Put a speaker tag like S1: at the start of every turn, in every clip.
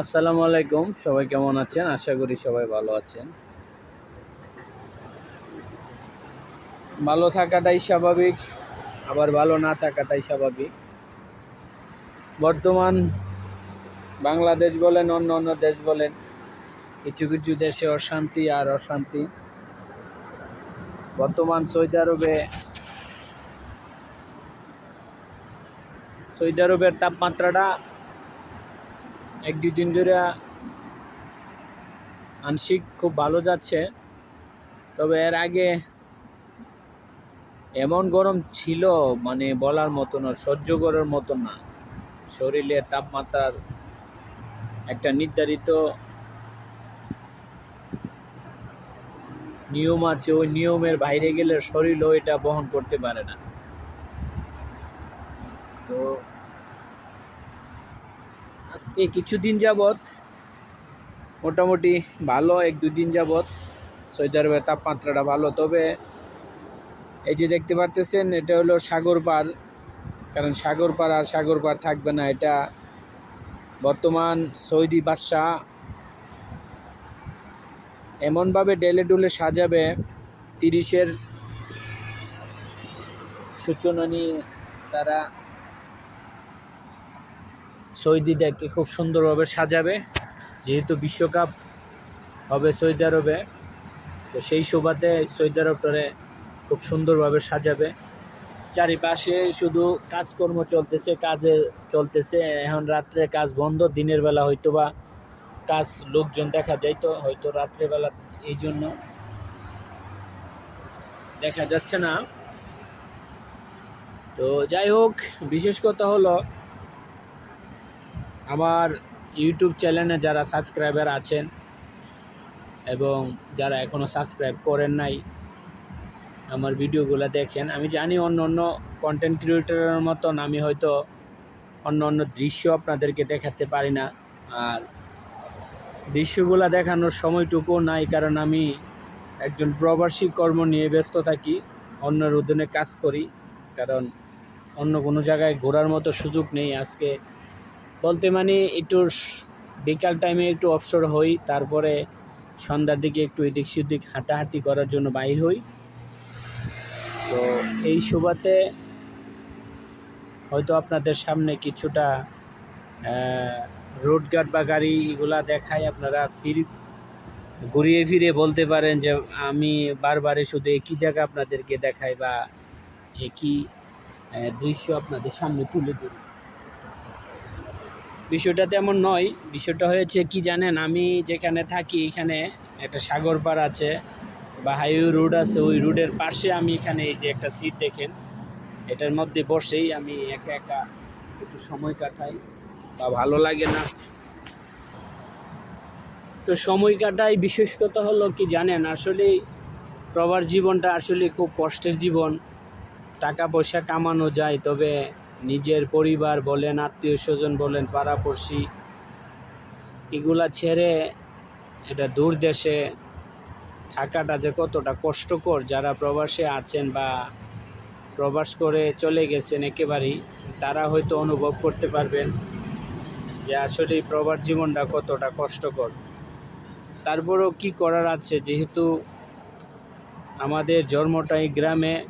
S1: আসসালামু আলাইকুম, সবাই কেমন আছেন? আশা করি সবাই ভালো আছেন। ভালো থাকাটাই স্বাভাবিক, আবার ভালো না থাকাটাই স্বাভাবিক। বর্তমান বাংলাদেশ বলেন, অন্য অন্য দেশ বলেন, কিছু কিছু দেশে অশান্তি আর অশান্তি। বর্তমান সৌদি আরবে সৌদি আরবের তাপমাত্রাটা এক দুই দিন ধরে আংশিক খুব ভালো যাচ্ছে। তবে এর আগে এমন গরম ছিল মানে বলার মতো না, সহ্য করার মতো না। শরীরের তাপমাত্রার একটা নির্ধারিত নিয়ম আছে, ওই নিয়মের বাইরে গেলে শরীরও এটা বহন করতে পারে না তো আজকে কিছুদিন যাবৎ মোটামুটি ভালো, এক দুই দিন যাবৎ সৌদি আরবের তাপমাত্রাটা ভালো। তবে এই যে দেখতে পারতেছেন, এটা হলো সাগর পার, কারণ সাগর পার আর সাগর পার থাকবে না, এটা বর্তমান সৌদি বাদশাহ। এমনভাবে ডেলে ডুলে সাজাবে তিরিশের সূচনা নিয়ে তারা সৌদিটাকে খুব সুন্দরভাবে সাজাবে। যেহেতু বিশ্বকাপ হবে সৌদি আরবে, তো সেই শোভাতে সৌদি আরবটারে খুব সুন্দরভাবে সাজাবে। চারিপাশে শুধু কাজকর্ম চলতেছে, কাজে চলতেছে। এখন রাত্রে কাজ বন্ধ, দিনের বেলা হয়তো বা কাজ লোকজন দেখা যায় তো, হয়তো রাত্রেবেলা এই জন্য দেখা যাচ্ছে না। তো যাই হোক, বিশেষ কথা হলো আমার ইউটিউব চ্যানেলে যারা সাবস্ক্রাইবার আছেন এবং যারা এখনও সাবস্ক্রাইব করেন নাই, আমার ভিডিওগুলো দেখেন। আমি জানি অন্য অন্য কন্টেন্ট ক্রিয়েটরের মতন আমি হয়তো অন্য অন্য দৃশ্য আপনাদেরকে দেখাতে পারি না। আর দৃশ্যগুলো দেখানোর সময়টুকু নাই, কারণ আমি একজন প্রবাসী কর্ম নিয়ে ব্যস্ত থাকি, অন্যের অধীনে কাজ করি, কারণ অন্য কোনো জায়গায় ঘোরার মতো সুযোগ নেই। আজকে বলতে মানে একটু বিকাল টাইমে একটু অবসর হই, তারপরে সন্ধ্যার দিকে একটু এদিক সেদিক হাঁটাহাঁটি করার জন্য বাইর হই। তো এই সুবাতে হয়তো আপনাদের সামনে কিছুটা রোড গার্ড বা গাড়িগুলা দেখায়, আপনারা ফির ঘুরিয়ে ফিরে বলতে পারেন যে আমি বারবারে শুধু একই জায়গা আপনাদেরকে দেখাই বা একই দৃশ্য আপনাদের সামনে তুলে ধরি। বিষয়টা তেমন নয়। বিষয়টা হয়েছে কি জানেন, আমি যেখানে থাকি এখানে একটা সাগর পার আছে বা হাইওয়ে রোড আছে, ওই রোডের পাশে আমি এখানে এই যে একটা সিট দেখেন। এটার মধ্যে বসেই আমি একা একা একটু সময় কাটাই বা ভালো লাগে না। তো সময় কাটাই, বিশেষ কথা হলো কি জানেন, আসলে প্রবার জীবনটা আসলে খুব কষ্টের জীবন। টাকা পয়সা কামানো যায়, তবে নিজের পরিবার বলেন, আত্মীয় স্বজন বলেন, পাড়াপড়শি, এগুলা ছেড়ে এটা দূর দেশে থাকাটা যে কতটা কষ্টকর। যারা প্রবাসে আছেন বা প্রবাস করে চলে গেছেন একেবারেই, তারা হয়তো অনুভব করতে পারবেন যে আসলে প্রবাস জীবনটা কতটা কষ্টকর। তারপরেও কি করার আছে? যেহেতু আমাদের জন্মটা এই গ্রামে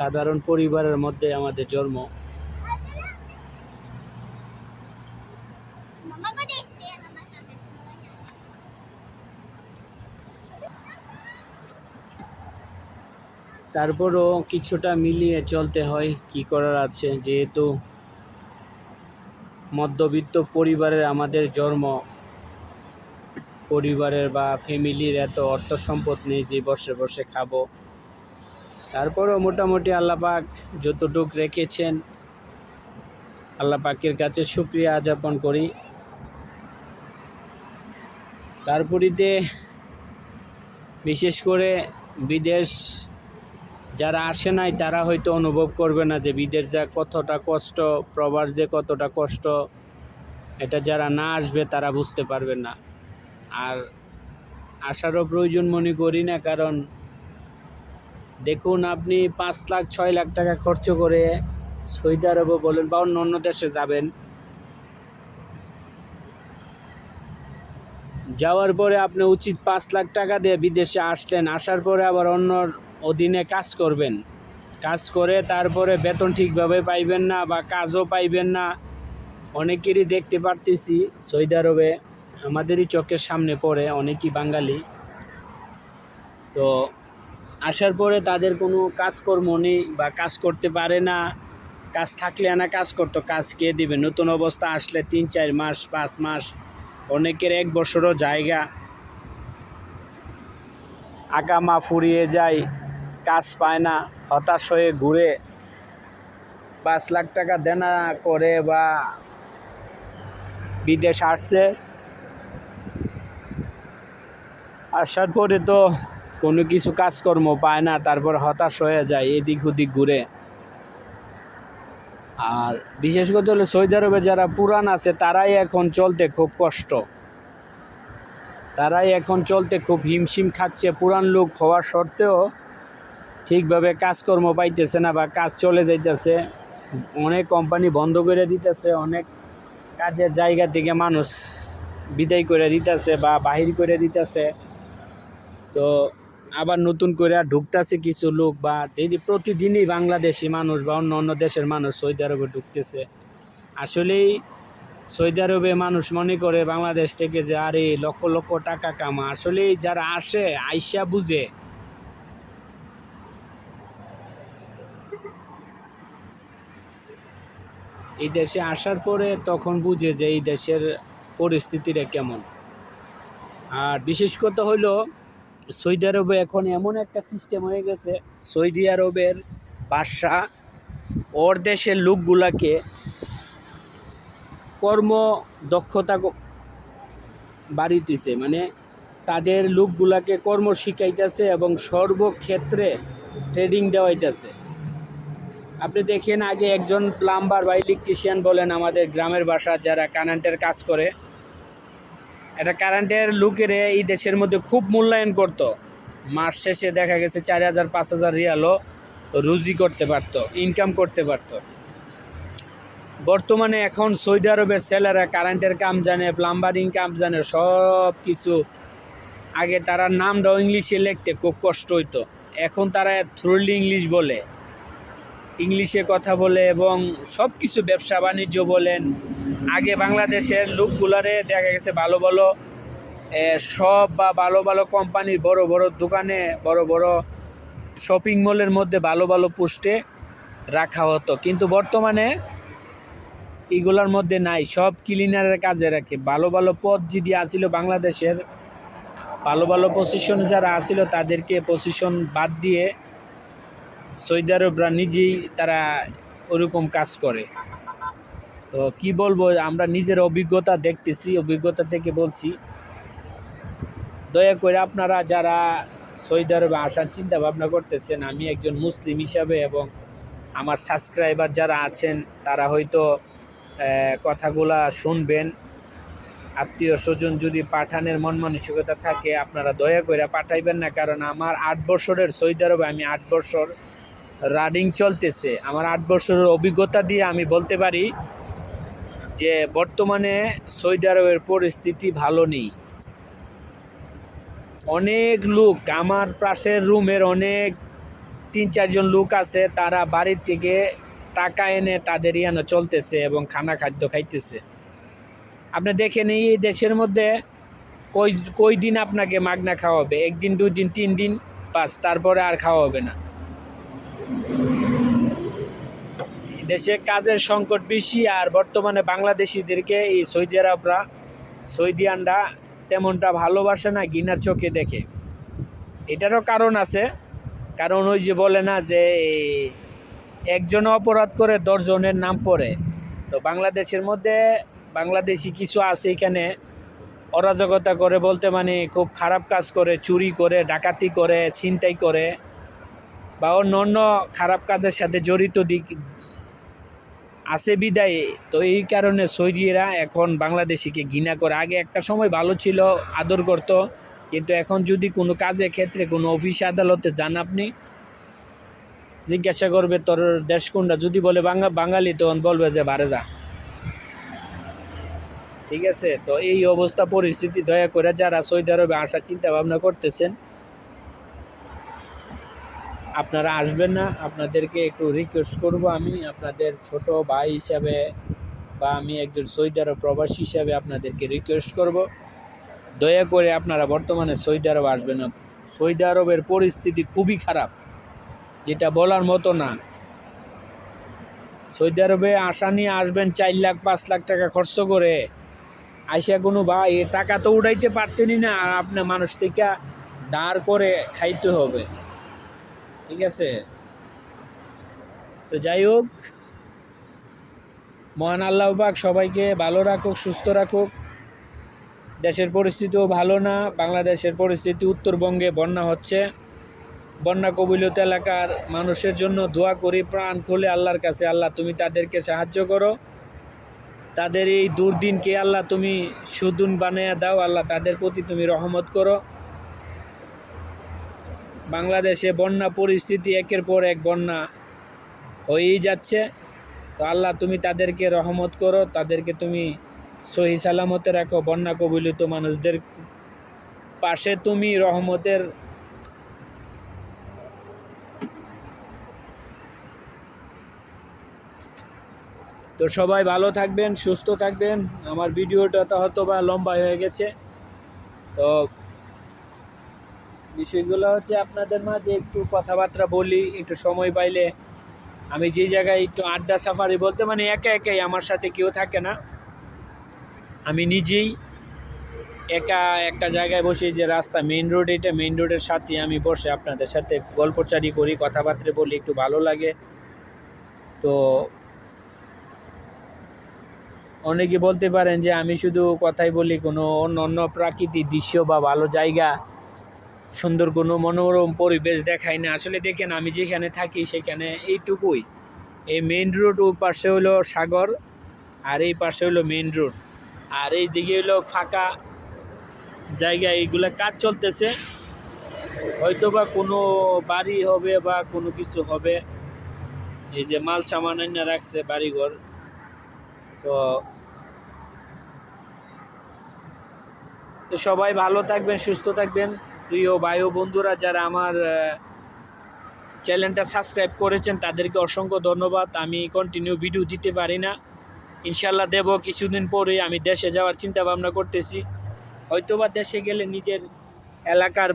S1: সাধারণ পরিবারের মধ্যে আমাদের জন্ম। তারপরও কিছুটা মিলিয়ে চলতে হয়, কি করার আছে? যেহেতু মধ্যবিত্ত পরিবারের আমাদের জন্ম, পরিবারের বা ফ্যামিলির এত অর্থ সম্পদ নেই যে বসে বসে খাব। তারপরেও মোটামুটি আল্লাপাক যতটুক রেখেছেন, আল্লাপাকের কাছে সুক্রিয়া যাপন করি। তারপরিতে বিশেষ করে বিদেশ যারা আসে নাই, তারা হয়তো অনুভব করবে না যে বিদেশ যা কতটা কষ্ট, প্রবাস যে কতটা কষ্ট, এটা যারা না আসবে তারা বুঝতে পারবে না। আর আসারও প্রয়োজন মনে করি না, কারণ দেখুন, আপনি পাঁচ লাখ, ছয় লাখ টাকা খরচ করে সৌদি আরবে বলেন বা অন্য অন্য দেশে যাবেন। যাওয়ার পরে আপনি উচিত পাঁচ লাখ টাকা দিয়ে বিদেশে আসলেন, আসার পরে আবার অন্য অধীনে কাজ করবেন। কাজ করে তারপরে বেতন ঠিকভাবে পাইবেন না বা কাজও পাইবেন না। অনেকেরই দেখতে পারতেছি সৌদি আরবে আমাদেরই চোখের সামনে পড়ে, অনেকই বাঙালি। তো আসার পরে তাদের কোনো কাজকর্ম নেই বা কাজ করতে পারে না। কাজ থাকলে না কাজ করতো, কাজ কে দিবে? নতুন অবস্থা আসলে তিন, চার মাস, পাঁচ মাস, অনেকের এক বছরও জায়গা। আকামা ফুরিয়ে যায়, কাজ পায় না, হতাশ হয়ে ঘুরে। পাঁচ লাখ টাকা দেনা করে বা বিদেশ আসছে। আসার পরে তো কোনো কিছু কাজকর্ম পায় না, তারপর হতাশ হয়ে যায় এদিক ওদিক ঘুরে। আর বিশেষ করে হলো সৌদি আরবে যারা পুরান আছে, তারাই এখন চলতে খুব কষ্ট। তারাই এখন চলতে খুব হিমশিম খাচ্ছে। পুরান লোক হওয়া সত্ত্বেও ঠিকভাবে কাজকর্ম পাইতেছে না বা কাজ চলে যাইতেছে। অনেক কোম্পানি বন্ধ করে দিতেছে, অনেক কাজের জায়গা থেকে মানুষ বিদায় করে দিতেছে বা বাহির করে দিতেছে। তো আবার নতুন করে আর ঢুকতেছে কিছু লোক বা প্রতিদিনই বাংলাদেশি মানুষ বা অন্য অন্য দেশের মানুষ সৌদি আরবে ঢুকতেছে। আসলেই সৌদি আরবে মানুষ মনে করে বাংলাদেশ থেকে যে, আরে, লক্ষ লক্ষ টাকা কামা আসলেই যারা আসে, আইসা বুঝে। এই দেশে আসার পরে তখন বুঝে যে, এই দেশের পরিস্থিতিটা কেমন। আর বিশেষ কথা হইল সৌদি আরবে এখন এমন একটা সিস্টেম হয়ে গেছে, সৌদি আরবের বাদশা ওর দেশের লোকগুলাকে কর্ম দক্ষতা বাড়িতেছে মানে তাদের লোকগুলাকে কর্ম শিখাইতেছে এবং সর্বক্ষেত্রে ট্রেডিং দেওয়াইতেছে। আপনি দেখেন আগে একজন প্লাম্বার বা ইলেকট্রিশিয়ান বলেন আমাদের গ্রামের বাসা যারা কারেন্টের কাজ করে এটা কারেন্টের লোকের এই দেশের মধ্যে খুব মূল্যায়ন করতো। মাস শেষে দেখা গেছে চার হাজার, পাঁচ হাজার রিয়ালও রুজি করতে পারতো ইনকাম করতে পারতো। বর্তমানে এখন সৌদি আরবের ছেলেরা কারেন্টের কাম জানে প্লাম্বারিং কাম জানে, সব কিছু। আগে তারা নামটাও ইংলিশে লিখতে খুব কষ্ট হইতো। এখন তারা থ্রুলি ইংলিশ বলে। ইংলিশে কথা বলে এবং সব কিছু ব্যবসা বাণিজ্য বলেন, আগে বাংলাদেশের লোকগুলারে দেখা গেছে ভালো ভালো সব বা ভালো ভালো কোম্পানির বড় বড় দোকানে, বড় বড় শপিং মলের মধ্যে ভালো ভালো পোস্টে রাখা হতো। কিন্তু বর্তমানে এগুলোর মধ্যে নাই, সব ক্লিনারের কাজে রাখে। ভালো ভালো পদ যদি আসিল বাংলাদেশের, ভালো ভালো পজিশন যারা আসিল তাদেরকে পজিশন বাদ দিয়ে সৌদি আরবরা নিজেই তারা ওরকম কাজ করে। তো কি বলব, আমরা নিজের অভিজ্ঞতা দেখতেছি, অভিজ্ঞতা থেকে বলছি। দয়া করে আপনারা যারা সৌদি আরবে আসার চিন্তা ভাবনা করতেছেন, আমি একজন মুসলিম হিসাবে এবং আমার সাবস্ক্রাইবার যারা আছেন, তারা হয়তো কথাগুলা শুনবেন। আত্মীয় স্বজন যদি পাঠানের মন মানসিকতা থাকে, আপনারা দয়া করে পাঠাইবেন না, কারণ আমার আট বছরের সৌদি আরবে আমি আট বছর রানিং চলতেছে। আমার আট বছরের অভিজ্ঞতা দিয়ে আমি বলতে পারি যে বর্তমানে সৌদি আরবের পরিস্থিতি ভালো নেই। অনেক লোক, আমার পাশের রুমের অনেক তিন, চারজন লোক আছে, তারা বাড়ির থেকে টাকা এনে তাদের ইয়ানো চলতেছে এবং খানা খাদ্য খাইতেছে। আপনি দেখেন এই দেশের মধ্যে কই কই দিন আপনাকে মাগনা খাওয়াবে? একদিন, দুই দিন, তিন দিন পাস তারপরে আর খাওয়া হবে না। দেশে কাজের সংকট বেশি আর বর্তমানে বাংলাদেশিদেরকে এই সৌদি আরবরা সৌদিয়ানরা তেমনটা ভালোবাসে না গিনার চোখে দেখে। এটারও কারণ আছে। কারণ ওই যে বলে না যে, একজন অপরাধ করে দশজনের নাম পড়ে। তো বাংলাদেশের মধ্যে বাংলাদেশি কিছু আছে এখানে। অরাজকতা করে বলতে মানে খুব খারাপ কাজ করে, চুরি করে, ডাকাতি করে, ছিনতাই করে বা অন্য অন্য খারাপ কাজের সাথে জড়িত দিক আছে বিদায়। তো এই কারণে সৌদিরা এখন বাংলাদেশিকে ঘৃণা করে। আগে একটা সময় ভালো ছিল, আদর করতো। কিন্তু এখন যদি কোনো কাজের ক্ষেত্রে কোনো অফিস আদালতে যান আপনি, জিজ্ঞাসা করবে তোর দেশ কোনটা? যদি বলে বাঙা, বাঙালি, তখন বলবে যে বারে যা। ঠিক আছে? তো এই অবস্থা, পরিস্থিতি দয়া করে যারা সৌদি আরবে আসার চিন্তা ভাবনা করতেছেন আপনারা আসবেন না, আপনাদেরকে একটু রিকোয়েস্ট করব আমি। আপনাদের ছোট ভাই হিসাবে বা আমি একজন সৌদি প্রবাসী হিসাবে আপনাদেরকে রিকোয়েস্ট করব। দয়া করে আপনারা বর্তমানে সৌদি আরব আসবেন না। সৌদি আরবের পরিস্থিতি খুবই খারাপ, যেটা বলার মতো না। সৌদি আরবে আসা নিয়ে আসবেন চার লাখ, পাঁচ লাখ টাকা খরচ করে। আইসা কোনো এ টাকা তো উঠাইতে পারতেনই না, আর আপনার মানুষ থেকে দাঁড় করে খাইতে হবে। ঠিক আছে? তো যাই হোক, মহান আল্লাহ পাক সবাইকে ভালো রাখুক, সুস্থ রাখুক। দেশের পরিস্থিতিও ভালো না, বাংলাদেশের পরিস্থিতি উত্তরবঙ্গে বন্যা হচ্ছে। বন্যা কবিলত এলাকার মানুষের জন্য দোয়া করি, প্রাণ খুলে আল্লাহর কাছে। আল্লাহ, তুমি তাদেরকে সাহায্য করো। তাদের এই দুর্দিনকে আল্লাহ তুমি সুদুন বানিয়ে দাও। আল্লাহ, তাদের প্রতি তুমি রহমত করো। বাংলাদেশে বন্যা পরিস্থিতি একের পর এক বন্যা হয়েই যাচ্ছে। তো আল্লাহ, তুমি তাদেরকে রহমত করো, তাদেরকে তুমি সহি সালামতে রাখো, বন্যা কবলিত মানুষদের পাশে তুমি রহমতের তো সবাই ভালো থাকবেন, সুস্থ থাকবেন। আমার ভিডিওটা তো হয়তো বা লম্বা হয়ে গেছে। তো বিষয়গুলো হচ্ছে আপনাদের মাঝে একটু কথাবার্তা বলি, একটু সময় পাইলে। আমি যে জায়গায় একটু আড্ডা সাফারি বলতে মানে একা একাই আমার সাথে কেউ থাকে না। আমি নিজেই একা একটা জায়গায় বসে যে রাস্তা মেন রোড এটা মেন রোডের সাথে আমি বসে আপনাদের সাথে গল্পচারি করি, কথাবার্তা বলি, একটু ভালো লাগে। তো অনেকে বলতে পারেন যে আমি শুধু কথাই বলি, কোনো অন্য অন্য প্রাকৃতিক দৃশ্য বা ভালো জায়গা সুন্দর কোনো মনোরম পরিবেশ দেখায় না। আসলে দেখেন, আমি যেখানে থাকি সেখানে এইটুকুই। এই মেইন রোড ওই পাশে হলো সাগর, আর এই পাশে হলো মেইন রোড আর এই দিকে হলো ফাঁকা জায়গা, এইগুলো কাজ চলতেছে। হয়তো বা কোনো বাড়ি হবে বা কোনো কিছু হবে। এই যে মাল সামান রাখছে বাড়িঘর। তো তো সবাই ভালো থাকবেন, সুস্থ থাকবেন। প্রিয় বায়ু বন্ধুরা, যারা আমার চ্যানেলটা সাবস্ক্রাইব করেছেন, তাদেরকে অসংখ্য ধন্যবাদ। আমি কন্টিনিউ ভিডিও দিতে পারি না। ইনশাল্লাহ দেব, কিছুদিন পরে আমি দেশে যাওয়ার চিন্তা ভাবনা করতেছি। হয়তোবা দেশে গেলে নিজের এলাকার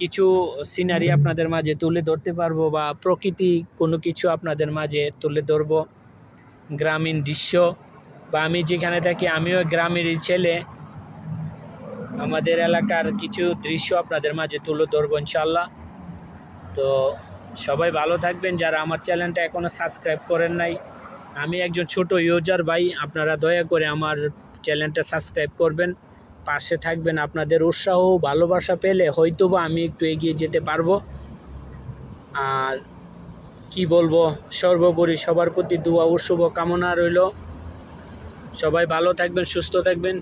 S1: কিছু সিনারি আপনাদের মাঝে তুলে ধরতে পারব বা প্রকৃতি কোনো কিছু আপনাদের মাঝে তুলে ধরবো। গ্রামীণ দৃশ্য, বা আমি যেখানে থাকি, আমিও গ্রামেরই ছেলে। আমাদের এলাকার কিছু দৃশ্য আপনাদের মাঝে তুলে ধরবো ইনশাল্লাহ। তো সবাই ভালো থাকবেন, যারা আমার চ্যানেলটা এখনও সাবস্ক্রাইব করেন নাই। আমি একজন ছোট ইউজার ভাই, আপনারা দয়া করে আমার চ্যানেলটা সাবস্ক্রাইব করবেন। পাশে থাকবেন আপনাদের উৎসাহ, ভালোবাসা পেলে হয়তোবা আমি একটু এগিয়ে যেতে পারব। আর কি বলব, সর্বোপরি সবার প্রতি দোয়া ও শুভ কামনা রইল। সবাই ভালো থাকবেন, সুস্থ থাকবেন।